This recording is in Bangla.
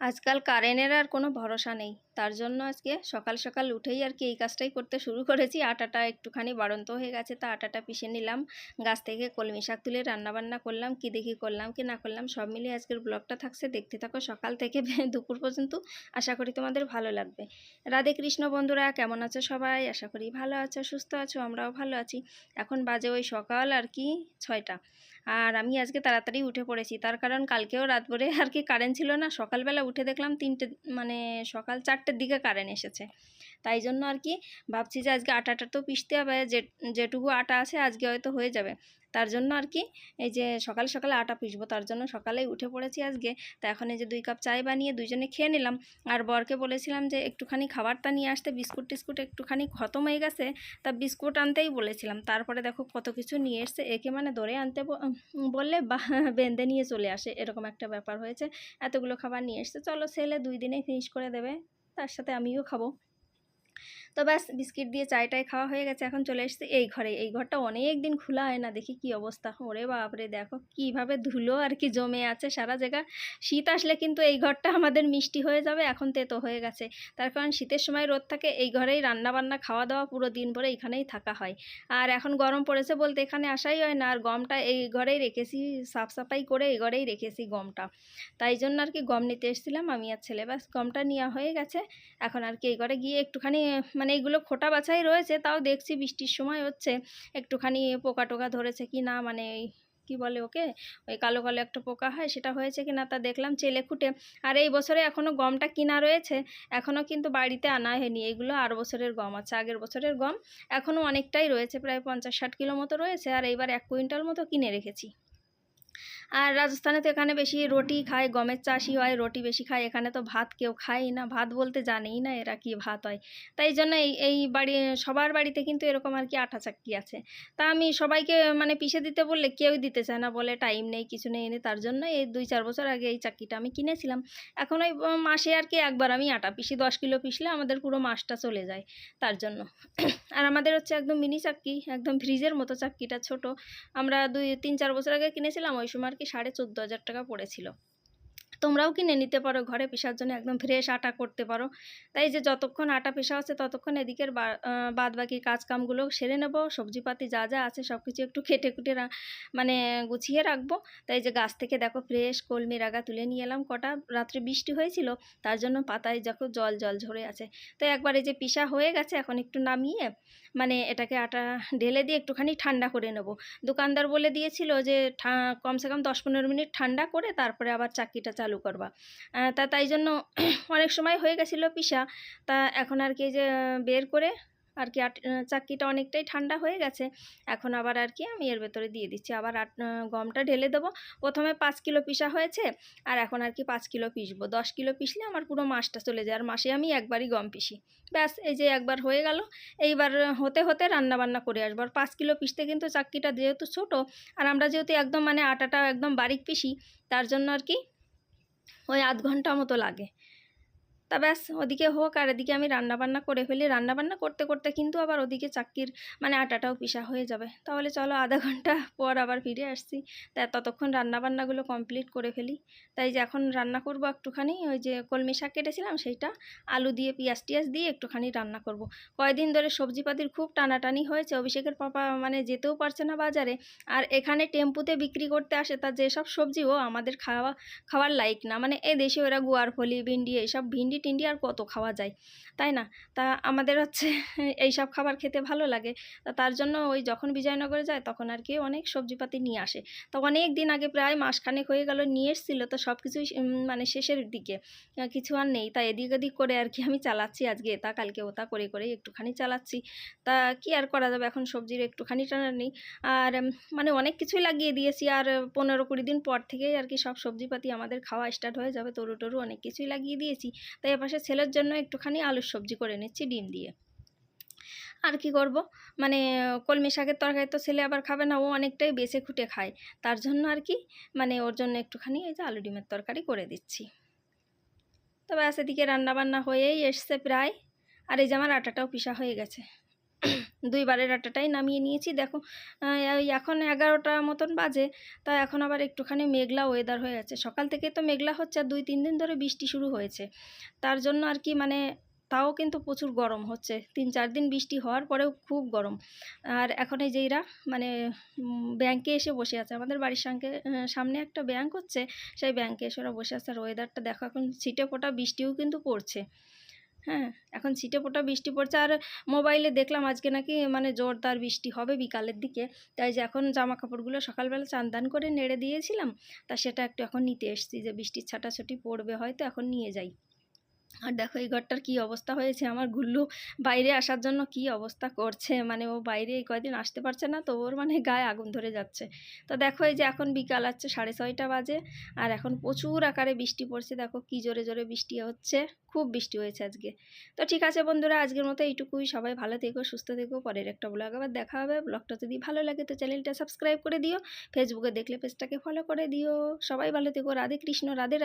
আজকাল কারেন্টের আর কোনো ভরসা নেই। তার জন্য আজকে সকাল সকাল উঠেই আর কি এই কাজটাই করতে শুরু করেছি। আটাটা একটুখানি বাড়ন্ত হয়ে গেছে, তা আটাটা পিষে নিলাম। গাছ থেকে কলমি শাক তুলে রান্নাবান্না করলাম, কি দেখি করলাম, কি না করলাম, সব মিলিয়ে আজকের ব্লগটা থাকছে। দেখতে থাকো সকাল থেকে দুপুর পর্যন্ত। আশা করি তোমাদের ভালো লাগবে। রাধে কৃষ্ণ বন্ধুরা, কেমন আছো সবাই? আশা করি ভালো আছো, সুস্থ আছো, আমরাও ভালো আছি। এখন বাজে ওই সকাল আর কি ছয়টা। আর আমি আজকে তাড়াতাড়ি উঠে পড়েছি। তার কারণ কালকেও রাত ভরে আর কি কারেন্ট ছিল না। সকালবেলা উঠে দেখলাম তিনটে মানে সকাল চারটের দিকে কারেন্ট এসেছে। তাই জন্য আর কি ভাবছি যে আজকে আটাটা তো পিষতে হবে, যে, যেটুকু আটা আছে আজকে হয়তো হয়ে যাবে। তার জন্য আর কি এই যে সকাল সকালে আটা পিসবো তার জন্য সকালেই উঠে পড়েছি আজকে। তা এখন এই যে দুই কাপ চায় বানিয়ে দুইজনে খেয়ে নিলাম। আর বরকে বলেছিলাম যে একটুখানি খাবারটা নিয়ে আসতে, বিস্কুট টিস্কুট একটুখানি খতম হয়ে গেছে, তা বিস্কুট আনতেই বলেছিলাম। তারপরে দেখো কত কিছু নিয়ে এসছে, একে মানে ধরে আনতে বললে বা বেঁধে নিয়ে চলে আসে, এরকম একটা ব্যাপার হয়েছে। এতগুলো খাবার নিয়ে এসছে, চলো ছেলে দুই দিনেই ফিনিশ করে দেবে। তার সাথে আমিও খাব। তো ব্যাস বিস্কিট দিয়ে চায়টাই খাওয়া হয়ে গেছে, এখন চলে এসেছে এই ঘরে। এই ঘরটা অনেক দিন খোলা হয় না, দেখি কি অবস্থা। ওরে বাপরে, দেখো কীভাবে ধুলো আর কি জমে আছে। সারা জায়গা শীত আসলে কিন্তু এই ঘরটা আমাদের মিষ্টি হয়ে যাবে, এখন তেতো হয়ে গেছে। তার কারণ শীতের সময় রোদ থাকে, এই ঘরেই রান্না বান্না খাওয়া দাওয়া পুরো দিন ভরে এইখানেই থাকা হয়। আর এখন গরম পড়েছে বলতে এখানে আসাই হয় না, আর গমটা এই ঘরেই রেখেছি, সাফ সাফাই করে এই ঘরেই রেখেছি গমটা। তাই জন্য আর কি গম নিতে এসেছিলাম, আমি আর ছেলে ব্যাস গমটা নেওয়া হয়ে গেছে। এখন আর কি এই ঘরে গিয়ে একটুখানি মানে এইগুলো খোটা বাছাই রয়েছে, তাও দেখছি বৃষ্টির সময় হচ্ছে একটুখানি পোকা টোকা ধরেছে কি না মানে কি বলে ওকে? ওই কালো কালো একটা পোকা হয়, সেটা হয়েছে কি না তা দেখলাম চেলে খুঁটে। আর এই বছরে এখনও গমটা কিনা রয়েছে এখনও কিন্তু বাড়িতে আনা হয়নি। এগুলো আর বছরের গম আছে, আগের বছরের গম এখনও অনেকটাই রয়েছে, প্রায় পঞ্চাশ ষাট কিলো মতো রয়েছে, আর এইবার এক কুইন্টাল মতো কিনে রেখেছি। আর রাজস্থানে তো এখানে বেশি রুটি খায়, গমের চাষই হয়, রুটি বেশি খায়, এখানে তো ভাত কেউ খায়ই না, ভাত বলতে জানেই না এরা কি ভাত হয়। তাই জন্য এই এই বাড়ি, সবার বাড়িতে কিন্তু এরকম আর কি আটা চাক্কি আছে। তা আমি সবাইকে মানে পিষে দিতে বললে কেউই দিতে চায় না, বলে টাইম নেই, কিছু নেই, এনে তার জন্য এই দুই চার বছর আগে এই চাক্কিটা আমি কিনেছিলাম। এখন ওই মাসে আর কি একবার আমি আটা পিষি, দশ কিলো পিষলে আমাদের পুরো মাসটা চলে যায় তার জন্য। আর আমাদের হচ্ছে একদম মিনি চাক্কি একদম ফ্রিজের মতো চাক্কিটা ছোট। আমরা দুই, তিন, চার বছর আগে কিনেছিলাম, ওই সময় কি সাড়ে চোদ্দ হাজার টাকা পড়েছিল। তোমরাও কিনে নিতে পারো ঘরে পেশার জন্য, একদম ফ্রেশ আটা করতে পারো। তাই যে যতক্ষণ আটা পেশা হচ্ছে ততক্ষণ এদিকের বাদ বাকি কাজকামগুলো সেরে নেব, সবজিপাতি যা যা আছে সব কিছু একটু কেটে কুটে মানে গুছিয়ে রাখব। তাই যে গাছ থেকে দেখো ফ্রেশ কলমি রাগা তুলে নিয়ে এলাম কটা, রাত্রে বৃষ্টি হয়েছিল, তার জন্য পাতায় দেখো জল জল ঝরে আছে। তো একবার এই যে পিসা হয়ে গেছে, এখন একটু নামিয়ে মানে এটাকে আটা ঢেলে দিয়ে একটুখানি ঠান্ডা করে নেব। দোকানদার বলে দিয়েছিল যে কমসে কম দশ পনেরো মিনিট ঠান্ডা করে, তারপরে আবার চাকরিটা করবা। তা তাই জন্য অনেক সময় হয়ে গেছিল পিসা। তা এখন আর কি যে বের করে আর কি আট আহ, চাক্কিটা অনেকটাই ঠান্ডা হয়ে গেছে। এখন আবার আর কি আমি এর ভেতরে দিয়ে দিচ্ছি। আবার আট গমটা ঢেলে দেবো। প্রথমে পাঁচ কিলো পিসা হয়েছে আর এখন আর কি পাঁচ কিলো পিসবো। দশ কিলো পিসলে আমার পুরো মাসটা চলে যায়। আর মাসে আমি একবারই গম পিসি। ব্যাস এই যে একবার হয়ে গেল। এইবার হতে হতে রান্না বান্না করে আসব। আর পাঁচ কিলো পিসতে কিন্তু চাক্কিটা যেহেতু ছোট আর আমরা যেহেতু একদম মানে আটাটা একদম বারিক পিসি তার জন্য আর কি ওই আধ ঘণ্টা মতো লাগে। তা ব্যাস ওদিকে হোক আর এদিকে আমি রান্না বান্না করে ফেলি। রান্না বান্না করতে করতে কিন্তু আবার ওদিকে চাক্কির মানে আটাটাও পিসা হয়ে যাবে। তাহলে চলো আধা ঘণ্টা পর আবার ফিরে আসছি। তা ততক্ষণ রান্না বান্নাগুলো কমপ্লিট করে ফেলি। তাই যে এখন রান্না করব একটুখানি, ওই যে কলমি শাক কেটেছিলাম সেইটা, আলু দিয়ে পেঁয়াজ টিয়াজ দিয়ে একটুখানি রান্না করব। কয়দিন ধরে সবজিপাতির খুব টানাটানি হয়েছে, অভিষেকের পাপা মানে যেতেও পারছে না বাজারে। আর এখানে টেম্পুতে বিক্রি করতে আসে, তা যেসব সবজি, ও আমাদের খাওয়া, খাওয়ার লাইক না। মানে এই দেশে ওরা গুয়ার ফলি ভিন্ডি, এইসব ভিন্ডি টিন্ডি আর কত খাওয়া যায়, তাই না? তা আমাদের হচ্ছে এই সব খাবার খেতে ভালো লাগে। তা তার জন্য ওই যখন বিজয়নগরে যায় তখন আর কি অনেক সবজিপাতি নিয়ে আসে। তো অনেক দিন আগে প্রায় মাসখানেক হয়ে গেল নিয়ে এসেছিল, তো সব কিছুই মানে শেষের দিকে কিছু আর নেই। তা এদিক ওদিক করে আর কি আমি চালাচ্ছি আজকে এটা, কালকে ওটা করে করে একটুখানি চালাচ্ছি। তা কি আর করা যাবে? এখন সবজির একটুখানি টানা নেই। আর মানে অনেক কিছুই লাগিয়ে দিয়েছি। আর পনেরো কুড়ি দিন পর থেকেই আর কি সব সবজিপাতি আমাদের খাওয়া স্টার্ট হয়ে যাবে। তরু টরু অনেক কিছুই লাগিয়ে দিয়েছি। তাই এপাশে ছেলের জন্য একটুখানি আলুর সবজি করে নিচ্ছি, ডিম দিয়ে। আর কি করব? মানে কলমি শাকের তরকারি তো ছেলে আবার খাবে না, ও অনেকটাই বেছে খুঁটে খায়। তার জন্য আর কি মানে ওর জন্য একটুখানি এই যে আলু ডিমের তরকারি করে দিচ্ছি। তবে আজ এদিকে রান্নাবান্না হয়েই এসছে প্রায়। আর এই যে আমার আটাটাও পিসা হয়ে গেছে। দুইবারের আটাটাই নামিয়ে নিয়েছি। দেখো এখন এগারোটা মতন বাজে, তা এখন আবার একটুখানি মেঘলা ওয়েদার হয়ে আছে সকাল থেকে তো মেঘলা হচ্ছে দুই, তিন দিন ধরে বৃষ্টি শুরু হয়েছে। তার জন্য আর কি মানে তাও কিন্তু প্রচুর গরম হচ্ছে। তিন, চার দিন বৃষ্টি হওয়ার পরেও খুব গরম। আর এখন এই যেইরা মানে ব্যাংকে এসে বসে আছে। আমাদের বাড়ির সঙ্গে সামনে একটা ব্যাংক হচ্ছে, সেই ব্যাংকে এসে ওরা বসে আছে। আর ওয়েদারটা দেখো, এখন ছিটে ফোটা বৃষ্টিও কিন্তু পড়ছে। হ্যাঁ এখন ছিটে ফোটা বৃষ্টি পড়ছে আর মোবাইলে দেখলাম আজকে নাকি মানে জোরদার বৃষ্টি হবে বিকালের দিকে। তাই যে এখন জামা কাপড়গুলো সকালবেলা চান দান করে নেড়ে দিয়েছিলাম, তা সেটা একটু এখন নিতে এসেছি যে বৃষ্টির ছাটাছাটি পড়বে হয়তো, এখন নিয়ে যাই। আর দেখো এই ঘরটার কী অবস্থা হয়েছে? আমার গুল্লু বাইরে আসার জন্য কী অবস্থা করছে? মানে ও বাইরে এই কয়দিন আসতে পারছে না তো ওর মানে গায়ে আগুন ধরে যাচ্ছে। তো দেখো এই যে এখন বিকাল আছে সাড়ে ছয়টা বাজে আর এখন প্রচুর আকারে বৃষ্টি পড়ছে। দেখো কী জোরে জোরে বৃষ্টি হচ্ছে। খুব বৃষ্টি হয়েছে আজকে। তো ঠিক আছে বন্ধুরা, আজকের মতো এইটুকুই। সবাই ভালো থেকো, সুস্থ থেকো। পরের একটা ব্লগ আবার দেখা হবে। ব্লগটা যদি ভালো লাগে তো চ্যানেলটা সাবস্ক্রাইব করে দিও। ফেসবুকে দেখলে পেজটাকে ফলো করে দিও। সবাই ভালো থেকো। রাধে কৃষ্ণ, রাধে।